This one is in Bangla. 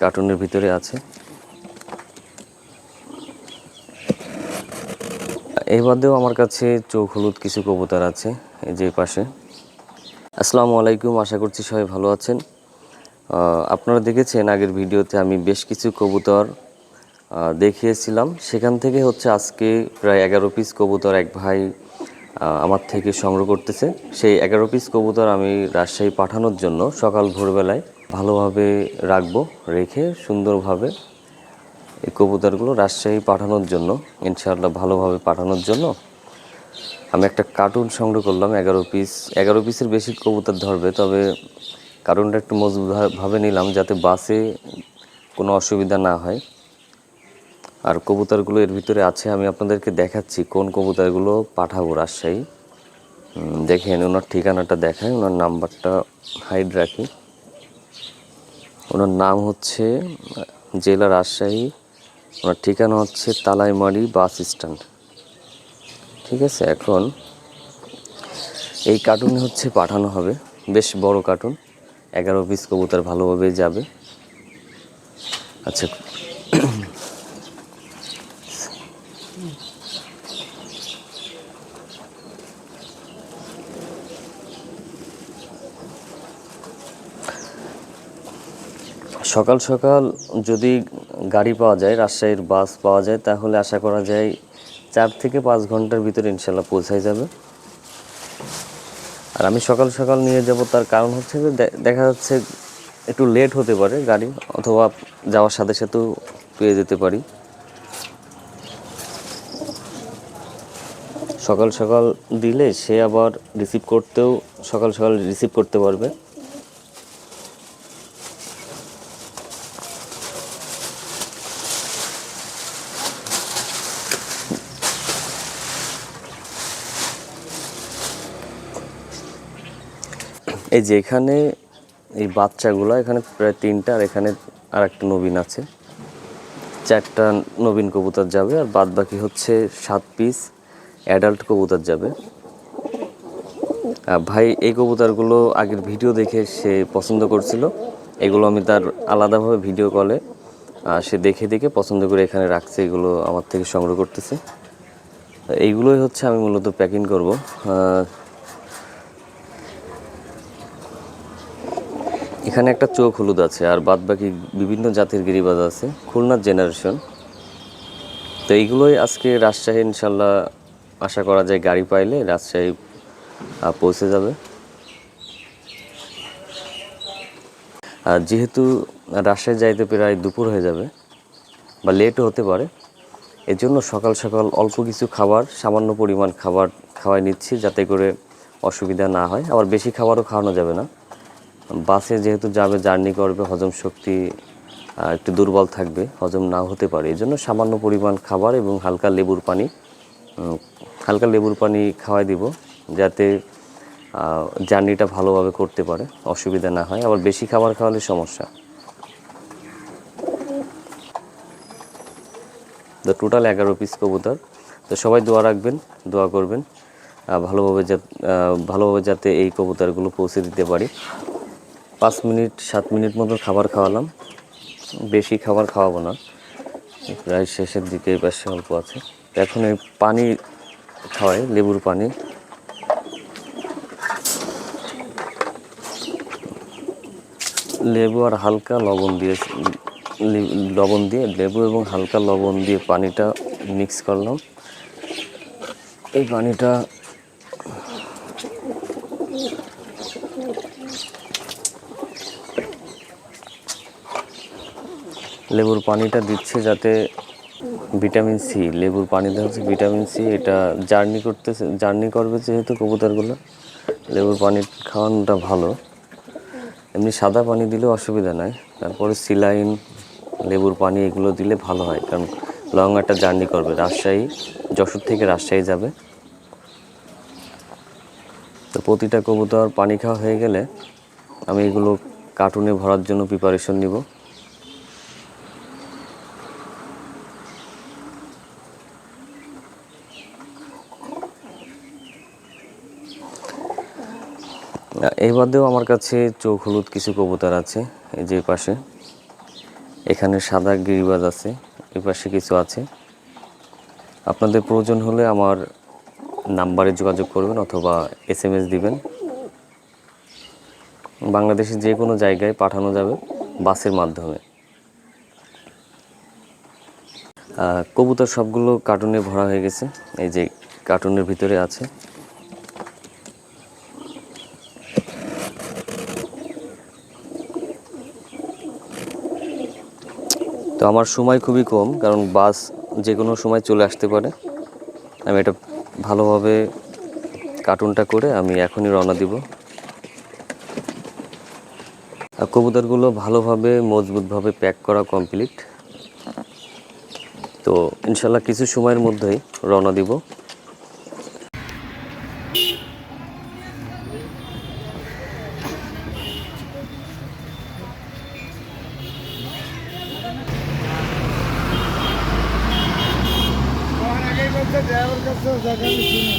কার্টুনের ভিতরে আছে। এই বাদেও আমার কাছে চোখ হলুদ কিছু কবুতর আছে, এই যে পাশে। আসসালামু আলাইকুম, আশা করছি সবাই ভালো আছেন। আপনারা দেখেছেন আগের ভিডিওতে আমি বেশ কিছু কবুতর দেখিয়েছিলাম। সেখান থেকে হচ্ছে আজকে প্রায় এগারো পিস কবুতর এক ভাই আমার থেকে সংগ্রহ করতেছে। সেই এগারো পিস কবুতর আমি রাজশাহী পাঠানোর জন্য সকাল ভোরবেলায় ভালোভাবে রাখব, রেখে সুন্দরভাবে এই কবুতরগুলো রাজশাহী পাঠানোর জন্য, ইনশাআল্লাহ ভালোভাবে পাঠানোর জন্য। আমি একটা কার্টুন সংগ্রহ করলাম, এগারো পিস এগারো পিসের বেশি কবুতর ধরবে, তবে কার্টুনটা একটু মজবুতভাবে নিলাম যাতে বাসে কোনো অসুবিধা না হয়। আর কবুতরগুলো এর ভিতরে আছে, আমি আপনাদেরকে দেখাচ্ছি কোন কবুতরগুলো পাঠাবো রাজশাহী। দেখেন, ওনার ঠিকানাটা দেখায় ওনার নাম্বারটা হাইড রাখি। ওনার নাম হচ্ছে জেলা রাজশাহী, ওনার ঠিকানা হচ্ছে তালাইমারি বাস স্ট্যান্ড। ঠিক আছে, এখন এই কার্টুনে হচ্ছে পাঠানো হবে, বেশ বড় কার্টুন, এগারো পিস কবুতর ভালোভাবে যাবে। আচ্ছা সকাল সকাল যদি গাড়ি পাওয়া যায়, রাজশাহীর বাস পাওয়া যায়, তাহলে আশা করা যায় চার থেকে পাঁচ ঘণ্টার ভিতরে ইনশাল্লাহ পৌঁছায় যাবে। আর আমি সকাল সকাল নিয়ে যাব, তার কারণ হচ্ছে যে দেখা যাচ্ছে একটু লেট হতে পারে গাড়ি, অথবা যাওয়ার সাথে সাথেও পেয়ে যেতে পারি। সকাল সকাল দিলে সে আবার রিসিভ করতেও সকাল সকাল রিসিভ করতে পারবে। এই যে এখানে এই বাচ্চাগুলো, এখানে প্রায় তিনটা, আর এখানে আর একটা নবীন আছে। চারটা নবীন কবুতর যাবে, আর বাদ বাকি হচ্ছে সাত পিস অ্যাডাল্ট কবুতর যাবে। ভাই, এই কবুতরগুলো আগের ভিডিও দেখে সে পছন্দ করছিল। এগুলো আমি তার আলাদাভাবে ভিডিও কলে সে দেখে দেখে পছন্দ করে এখানে রাখছে, এগুলো আমার থেকে সংগ্রহ করতেছে। এইগুলোই হচ্ছে আমি মূলত প্যাকিং করব। এখানে একটা চোখ হলুদ আছে, আর বাদ বাকি বিভিন্ন জাতের গিরিবাজ আছে, খুলনার জেনারেশন তো এইগুলোই আজকে রাজশাহী ইনশাল্লাহ আশা করা যায় গাড়ি পাইলে রাজশাহী পৌঁছে যাবে। আর যেহেতু রাজশাহী যাইতে প্রায় দুপুর হয়ে যাবে, বা লেটও হতে পারে এর জন্য সকাল সকাল অল্প কিছু খাবার, সামান্য পরিমাণ খাবার খাওয়াই নিচ্ছি যাতে করে অসুবিধা না হয়। আবার বেশি খাবারও খাওয়ানো যাবে না। বাসে যেহেতু যাবে, জার্নি করবে, হজম শক্তি একটু দুর্বল থাকবে, হজম না হতে পারে। এই জন্য সামান্য পরিমাণ খাবার এবং হালকা লেবুর পানি হালকা লেবুর পানি খাওয়াই দিব, যাতে জার্নিটা ভালোভাবে করতে পারে, অসুবিধা না হয়। আবার বেশি খাবার খাওয়ালে সমস্যা। তো টোটাল এগারো পিস কবুতর। তো সবাই দোয়া রাখবেন, দোয়া করবেন ভালোভাবে যা ভালোভাবে যাতে এই কবুতরগুলো পৌঁছে দিতে পারি। পাঁচ মিনিট, সাত মিনিট মতো খাবার খাওয়ালাম। বেশি খাবার খাওয়াবো না। প্রায় শেষের দিকে এই অল্প আছে। এখন এই পানি খাওয়াই, লেবুর পানি। লেবু আর হালকা লবণ দিয়ে লবণ দিয়ে, লেবু এবং হালকা লবণ দিয়ে পানিটা মিক্স করলাম। এই পানিটা লেবুর পানিটা দিচ্ছে যাতে ভিটামিন সি, লেবুর পানিতে হচ্ছে ভিটামিন সি, এটা জার্নি করতেছে, জার্নি করবে যেহেতু কবুতরগুলো। লেবুর পানি খাওয়ানোটা ভালো। এমনি সাদা পানি দিলেও অসুবিধা নাই। তারপরে সিলাইন, লেবুর পানি এগুলো দিলে ভালো হয়, কারণ লং একটা জার্নি করবে। রাজশাহী, যশোর থেকে রাজশাহী যাবে। তো প্রতিটা কবুতর পানি খাওয়া হয়ে গেলে আমি এগুলো কার্টুনে ভরার জন্য প্রিপারেশন নিব। এই বাদেও আমার কাছে চোখ হলুদ কিছু কবুতর আছে, এই যে পাশে। এখানে সাদা গিরিবাজ আছে, এই পাশে কিছু আছে। আপনাদের প্রয়োজন হলে আমার নাম্বারে যোগাযোগ করবেন অথবা এস এম এস দিবেন। বাংলাদেশের যে কোনো জায়গায় পাঠানো যাবে বাসের মাধ্যমে। কবুতর সবগুলো কার্টুনে ভরা হয়ে গেছে, এই যে কার্টুনের ভিতরে আছে। আমার সময় খুবই কম, কারণ বাস যে কোনো সময় চলে আসতে পারে। আমি এটা ভালোভাবে কার্টুনটা করে আমি এখনই রওনা দিব। আর কবুতরগুলো ভালোভাবে, মজবুতভাবে প্যাক করা কমপ্লিট। তো ইনশাল্লাহ কিছু সময়ের মধ্যেই রওনা দিব। ড্রাইভার আমি জায়গা